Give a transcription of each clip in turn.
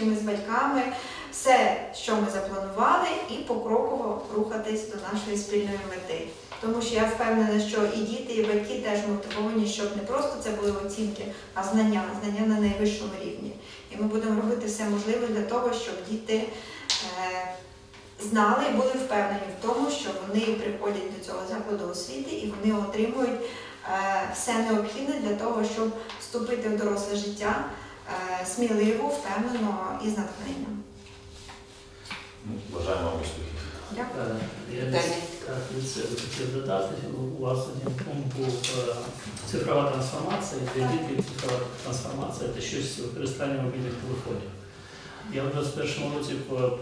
учнями, з батьками все, що ми запланували, і покроково рухатись до нашої спільної мети. Тому що я впевнена, що і діти, і батьки теж мотивовані, щоб не просто це були оцінки, а знання, знання на найвищому рівні. І ми будемо робити все можливе для того, щоб діти е, знали і були впевнені в тому, що вони приходять до цього закладу освіти і вони отримують е, все необхідне для того, щоб вступити в доросле життя сміливо, впевнено і з натхненням. Ну, Бажаємо вам успіхів. Дякую. Е, Я Питання? так, хотів додати. У вас один пункт був е, цифрова трансформація. Для цифрова трансформація це щось використання мобільних телефонів. Я в 21-му році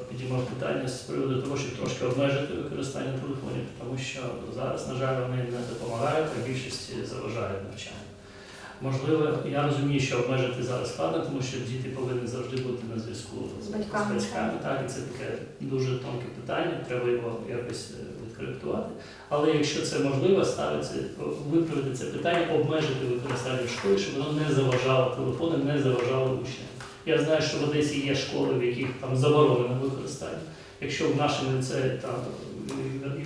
підіймав питання з приводу того, щоб трошки обмежити використання телефонів, тому що зараз, на жаль, вони не допомагають, а більшості заважають навчанню. Можливо, я розумію, що обмежити зараз складно, тому що діти повинні завжди бути на зв'язку З батьками. Так, і це таке дуже тонке питання, треба його якось е, відкоректувати. Але якщо це можливо, ставиться виправити це питання, обмежити використання в школі, щоб воно не заважало телефони, не заважало учням. Я знаю, що в Одесі є школи, в яких там заборонено використання. Якщо в нашому ліцеї там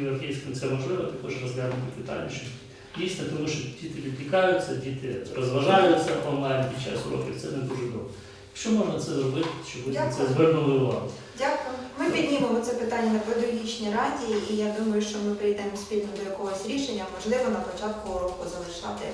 європейському це можливо, також розглянути питання, що дійсно, тому що діти відвлікаються, діти розважаються онлайн під час уроків, це не дуже добре. Якщо можна це зробити, щоб ви це звернули увагу. Дякую. Ми піднімемо це питання на педагогічній раді, і я думаю, що ми прийдемо спільно до якогось рішення, можливо, на початку уроку залишати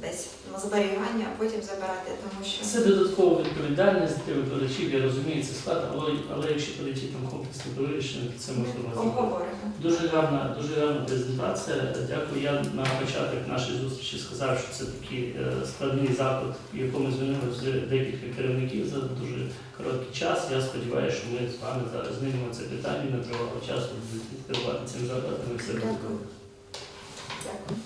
десь на зберігання, а потім забирати, тому що Це додаткова відповідальність для викладачів, я розумію, це складно, але, але якщо подійти там комплексно до вирішення, то це можливо зробити. Дуже гарна, дуже гарна презентація. Дякую. Я на початок нашої зустрічі сказав, що це такий е, складний заклад, в якому змінили вже декілька керівників за дуже короткий час. Я сподіваюся, що ми з вами зараз знімемо це питання і не тривало часу будуть керувати цим закладом і все буде добре. Дякую. Дякую.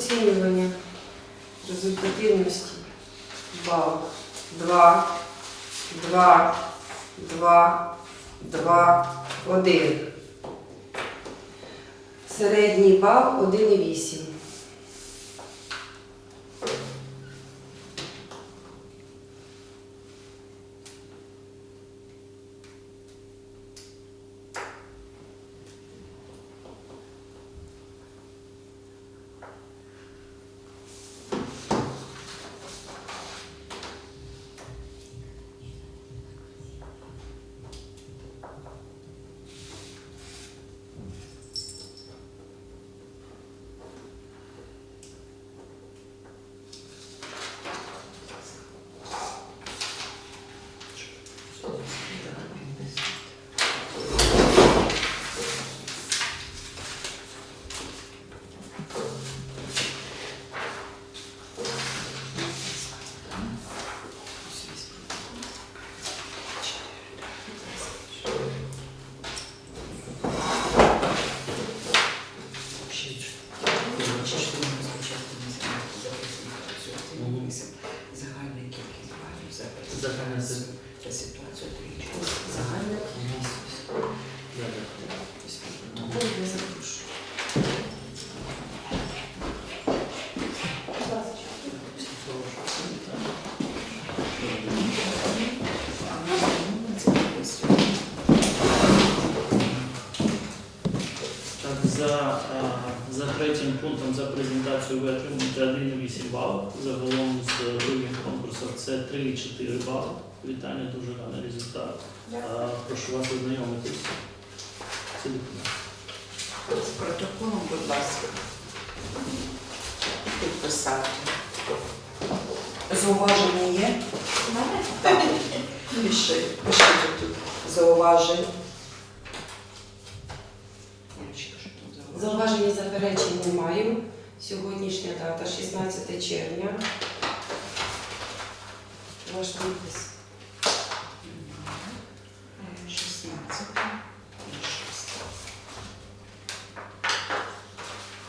Оцінювання результативності. Бал 2, 2, 2, 2, 1. Середній бал 1,8. Загальна кількість балів за Загальна презентацію та ситуацію. Загальна. Я запрошую. Так, за, за третім пунктом за презентацію ви отримуєте 1,8 балів. Загалом з другим конкурсом це 3,4 бали. Вітання, дуже гарний результат. Е, Прошу вас ознайомитись. Це документ. З протоколом, будь ласка, підписати. Зауваження є? Пишіть тут зауважень. Ірочка, що там зауваження? Зауважень і заперечень немає. Сьогоднішня дата 16 червня. Ваш підпис. 16.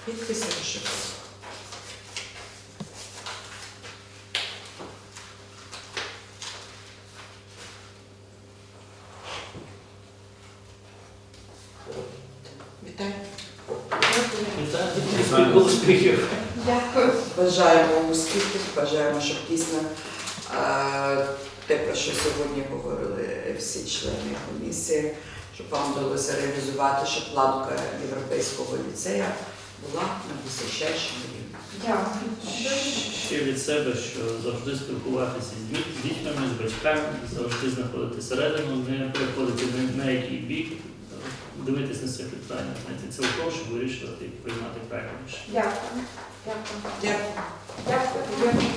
Підписи вишивки. Вітаю, успіхів. Дякую. Бажаємо успіхів, бажаємо, щоб дійсно е, те, про що сьогодні говорили всі члени комісії, щоб вам вдалося реалізувати, щоб планка європейського ліцею була на височайшому рівні. Дякую. Ще від себе, що завжди спілкуватися з дітьми, з батьками, завжди знаходити середину, не переходити на який бік, дивитись на це питання, знаєте, цілком, щоб вирішувати і приймати рішення. Дякую. Дякую. Дякую. Дякую. Дякую.